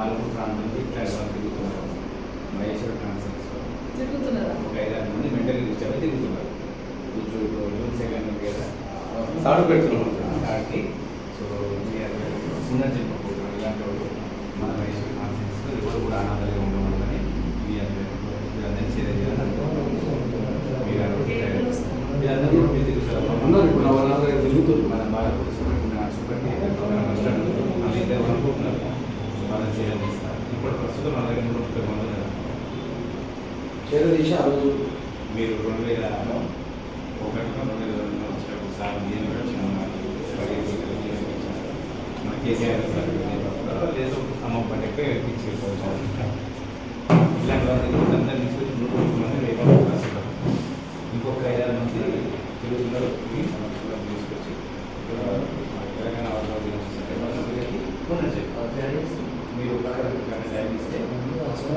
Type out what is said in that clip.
పాలమూరు ప్రాంతం నుంచి ఇట్లా తిరుగుతున్నారు మహేశ్వర తిరుగుతున్నారా? ఒక ఐదారు మంది మెంటల్ డిస్టర్బ్ తిరుగుతున్నారు. జూన్ జూన్ సెకండ్ కదా. తాడు పెడుతున్నాం కాబట్టి సో పునర్జన్మ ప్రోగ్రామ్ ఇలాంటి వాళ్ళు మన మహేశ్వర కాన్సెప్ట్స్ ఎవరు కూడా అనాథలుగా ఉండడం మీరందరినీ చేరే ఎక్కడ వస్తారు? మీరందరూ రోడ్డు మీద తిరుగుతారు. మన బాగా వాళ్ళని చేయాలి ఇప్పుడు ప్రస్తుతం మన దగ్గర నూట ముప్పై మంది ఉన్నారు చేరదీసి ఆ రోజు మీరు రెండు వేల ఒకటి రెండు వేల రెండులో వచ్చినప్పుడు సార్ నేను కూడా వచ్చిన మన కేసీఆర్ సార్ లేదు అమ్మ పండుగ ఇచ్చేసుకోవచ్చు ఇలాంటి తీసుకొచ్చి నూట ముప్పై మంది రేపు వస్తారు. ఇంకొక ఐదారు మంది సంవత్సరంలో తీసుకొచ్చి తెలంగాణ ఆంధ్రప్రదేశ్ పునర్జన్మ మీరు